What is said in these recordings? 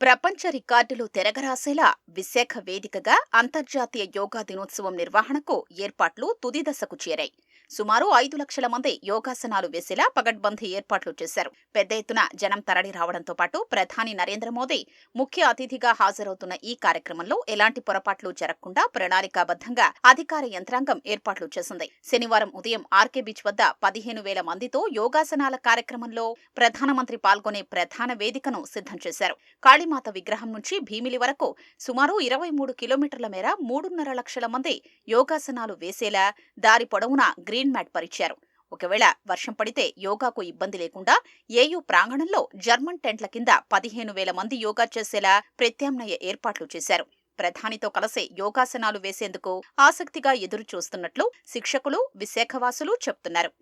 ప్రపంచ రికార్డులు తెరగరాసేలా విశాఖ వేదికగా అంతర్జాతీయ యోగా దినోత్సవం నిర్వహణకు ఏర్పాట్లు తుది దశకు చేరాయి. సుమారు ఐదు లక్షల మంది యోగాసనాలు వేసేలా పగడ్బందీ ఏర్పాట్లు చేశారు. పెద్ద ఎత్తున జనం తరలి రావడంతో పాటు ప్రధాని నరేంద్ర మోదీ ముఖ్య అతిథిగా హాజరవుతున్న ఈ కార్యక్రమంలో ఎలాంటి పొరపాట్లు జరగకుండా ప్రణాళికాబద్ధంగా అధికార యంత్రాంగం ఏర్పాట్లు చేసింది. శనివారం ఉదయం ఆర్కే బీచ్ వద్ద పదిహేను వేల మందితో యోగాసనాల కార్యక్రమంలో ప్రధానమంత్రి పాల్గొనే ప్రధాన వేదికను సిద్ధం చేశారు. కాళీమాత విగ్రహం నుంచి భీమిలి వరకు సుమారు ఇరవై మూడు కిలోమీటర్ల మేర మూడున్నర లక్షల మంది యోగాసనాలు వేసేలా దారి పొడవునా గ్రీన్ మ్యాట్ పరిచారు. ఒకవేళ వర్షం పడితే యోగాకు ఇబ్బంది లేకుండా ఏయూ ప్రాంగణంలో జర్మన్ టెంట్ల కింద పదిహేను వేల మంది యోగా చేసేలా ప్రత్యామ్నాయ ఏర్పాట్లు చేశారు. ప్రధానితో కలిసి యోగాసనాలు వేసేందుకు ఆసక్తిగా ఎదురు చూస్తున్నట్లు శిక్షకులు విశాఖవాసులు చెప్తున్నారు.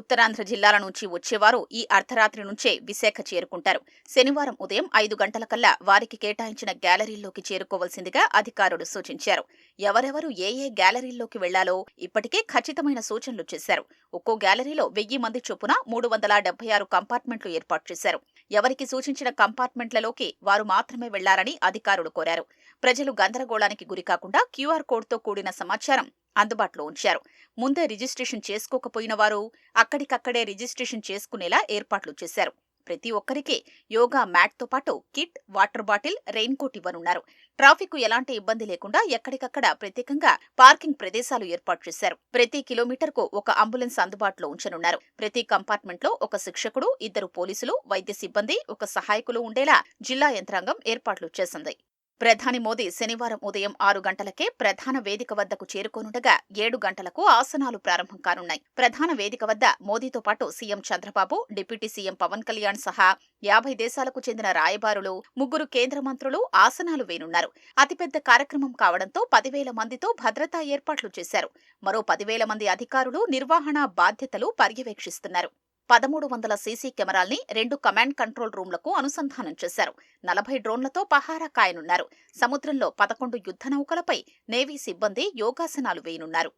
ఉత్తరాంధ్ర జిల్లాల నుంచి వచ్చేవారు ఈ అర్ధరాత్రి నుంచే విశాఖ చేరుకుంటారు. శనివారం ఉదయం ఐదు గంటలకల్లా వారికి కేటాయించిన గ్యాలరీల్లోకి చేరుకోవాల్సిందిగా అధికారులు సూచించారు. ఎవరెవరు ఏ ఏ గ్యాలరీల్లోకి వెళ్ళాలో ఇప్పటికే ఖచ్చితమైన సూచనలు చేశారు. ఒక్కో గ్యాలరీలో వెయ్యి మంది చొప్పున మూడు వందల డెబ్బై ఆరు కంపార్ట్మెంట్లు ఏర్పాటు చేశారు. ఎవరికి సూచించిన కంపార్ట్మెంట్లలోకి వారు మాత్రమే వెళ్ళారని అధికారులు కోరారు. ప్రజలు గందరగోళానికి గురికాకుండా క్యూఆర్ కోడ్తో కూడిన సమాచారం అందుబాటులో ఉంచారు. ముందే రిజిస్ట్రేషన్ చేసుకోకపోయిన వారు అక్కడికక్కడే రిజిస్ట్రేషన్ చేసుకునేలా ఏర్పాట్లు చేశారు. ప్రతి ఒక్కరికి యోగా మ్యాట్తో పాటు kit water bottle raincoat ఇవ్వనున్నారు. ట్రాఫిక్ ఎలాంటి ఇబ్బంది లేకుండా ఎక్కడికక్కడ ప్రత్యేకంగా పార్కింగ్ ప్రదేశాలు ఏర్పాటు చేశారు. ప్రతి కిలోమీటర్కు ఒక అంబులెన్స్ అందుబాటులో ఉంచనున్నారు. ప్రతి కంపార్ట్మెంట్లో ఒక శిక్షకుడు ఇద్దరు పోలీసులు వైద్య సిబ్బంది ఒక సహాయకులు ఉండేలా జిల్లా యంత్రాంగం ఏర్పాట్లు చేసింది. ప్రధాని మోదీ శనివారం ఉదయం ఆరు గంటలకే ప్రధాన వేదిక వద్దకు చేరుకోనుండగా ఏడు గంటలకు ఆసనాలు ప్రారంభం కానున్నాయి. ప్రధాన వేదిక వద్ద మోదీతో పాటు CM Chandrababu deputy CM Pawan Kalyan సహా యాభై దేశాలకు చెందిన రాయబారులు ముగ్గురు కేంద్ర మంత్రులు ఆసనాలు వేనున్నారు అతిపెద్ద కార్యక్రమం కావడంతో పదివేల మందితో భద్రతా ఏర్పాట్లు చేశారు. మరో పదివేల మంది అధికారులు నిర్వహణ బాధ్యతలు పర్యవేక్షిస్తున్నారు. పదమూడు వందల సీసీ కెమెరాల్ని రెండు కమాండ్ కంట్రోల్ రూమ్లకు అనుసంధానం చేశారు. నలభై డ్రోన్లతో పహారా కాయనున్నారు. సముద్రంలో పదకొండు యుద్ధ నౌకలపై నేవీ సిబ్బంది యోగాసనాలు వేయనున్నారు.